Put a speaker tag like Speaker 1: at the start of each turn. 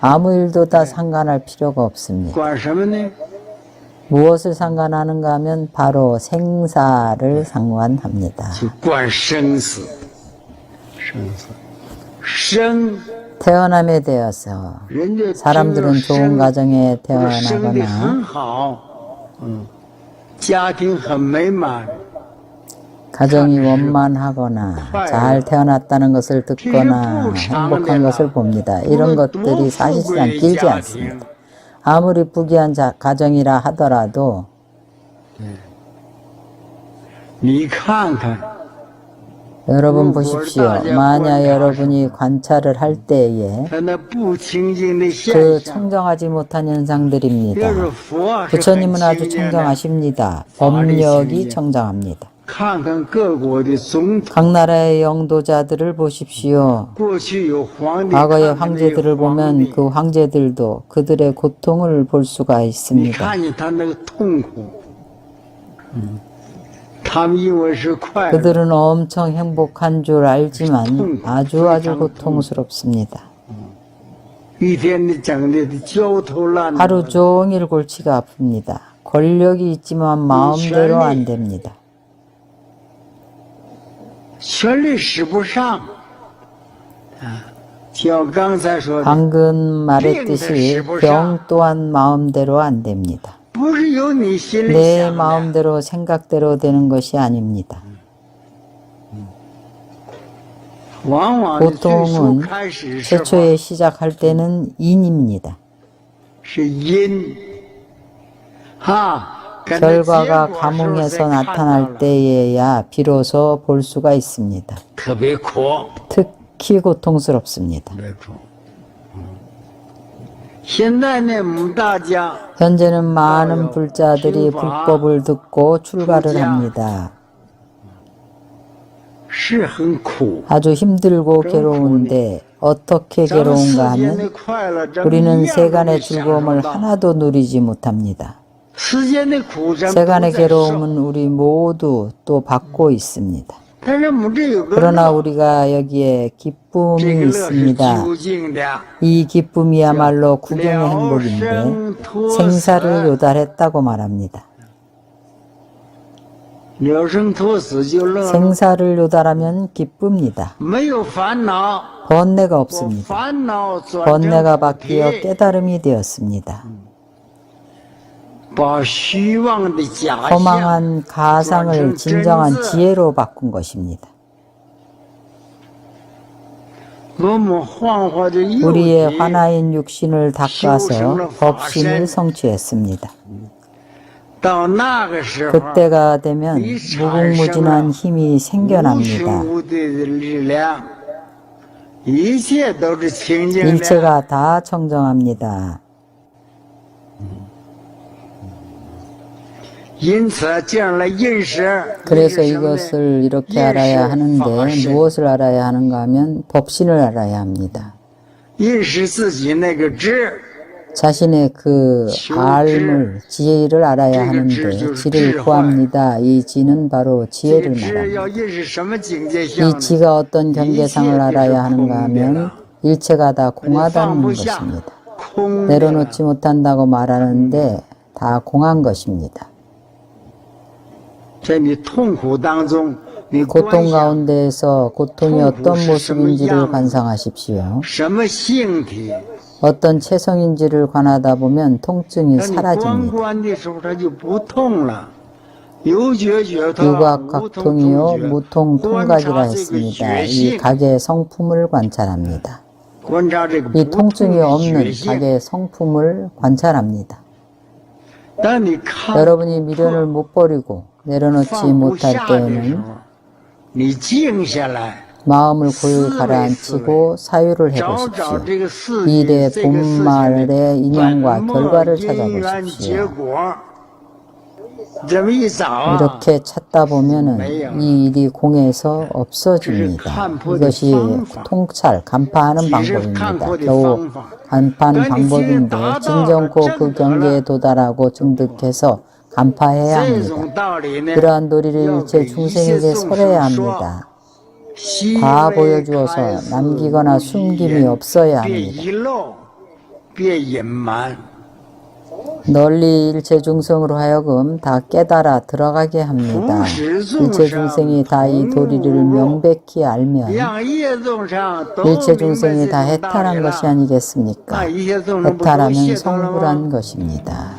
Speaker 1: 아무 일도 다 상관할 필요가 없습니다. 무엇을 상관하는가 하면 바로 생사를 상관합니다. 태어남에 대해서 사람들은 좋은 가정에 태어나거나 가정이 원만하거나 잘 태어났다는 것을 듣거나 행복한 것을 봅니다. 이런 것들이 사실상 길지 않습니다. 아무리 부귀한 자, 가정이라 하더라도 여러분 보십시오. 만약 여러분이 관찰을 할 때에 그 청정하지 못한 현상들입니다. 부처님은 아주 청정하십니다. 법력이 청정합니다. 각 나라의 영도자들을 보십시오. 과거의 황제들을 보면 그 황제들도 그들의 고통을 볼 수가 있습니다.
Speaker 2: 음.
Speaker 1: 그들은 엄청 행복한 줄 알지만 아주 아주 고통스럽습니다. 하루 종일 골치가 아픕니다. 권력이 있지만 마음대로 안 됩니다. 방금 말했듯이 병 또한 마음대로 안 됩니다. 내 마음대로 생각대로 되는 것이 아닙니다. 보통은 최초에 시작할 때는 인입니다.
Speaker 2: 인, 하,
Speaker 1: 결과가 감흥에서 나타날 때에야 비로소 볼 수가 있습니다. 특히 고통스럽습니다.
Speaker 2: 음.
Speaker 1: 현재는 많은 불자들이 불법을 듣고 출가를 합니다. 아주 힘들고 괴로운데 어떻게 괴로운가 하면 우리는 세간의 즐거움을 하나도 누리지 못합니다. 세간의 괴로움은 우리 모두 또 받고 있습니다. 그러나 우리가 여기에 기쁨이 있습니다. 이 기쁨이야말로 구경의 행복인데 생사를 요달했다고 말합니다. 생사를 요달하면 기쁩니다. 번뇌가 없습니다. 번뇌가 바뀌어 깨달음이 되었습니다. 허망한 가상을 진정한 지혜로 바꾼 것입니다. 우리의 하나인 육신을 닦아서 법신을 성취했습니다. 그때가 되면 무궁무진한 힘이 생겨납니다. 일체가 다 청정합니다. 그래서 이것을 이렇게 알아야 하는데 무엇을 알아야 하는가 하면 법신을 알아야 합니다. 자신의 그 알을, 지혜를 알아야 하는데 지를 구합니다. 이 지는 바로 지혜를 말합니다. 이 지가 어떤 경계상을 알아야 하는가 하면 일체가 다 공하다는 것입니다. 내려놓지 못한다고 말하는데 다 공한 것입니다. 고통 가운데에서 고통이 어떤 모습인지를 관상하십시오. 어떤 체성인지를 관하다 보면 통증이 사라집니다. 유각각통이요 무통통각이라 했습니다. 이 각의 성품을 관찰합니다. 이 통증이 없는 각의 성품을 관찰합니다. 여러분이 미련을 못 버리고 내려놓지 못할 때에는 마음을 고요히 가라앉히고 사유를 해보십시오. 일의 본말의 인연과 결과를 찾아보십시오. 이렇게 찾다 보면은 이 일이 공에서 없어집니다. 이것이 통찰, 간파하는 방법입니다. 겨우 간파하는 방법인데 진정코 그 경계에 도달하고 증득해서 간파해야 합니다. 그러한 도리를 제 중생에게 설해야 합니다. 다 보여주어서 남기거나 숨김이 없어야 합니다. 널리 일체 중생으로 하여금 다 깨달아 들어가게 합니다. 일체 중생이 다 이 도리를 명백히 알면 일체 중생이 다 해탈한 것이 아니겠습니까? 해탈하면 성불한 것입니다.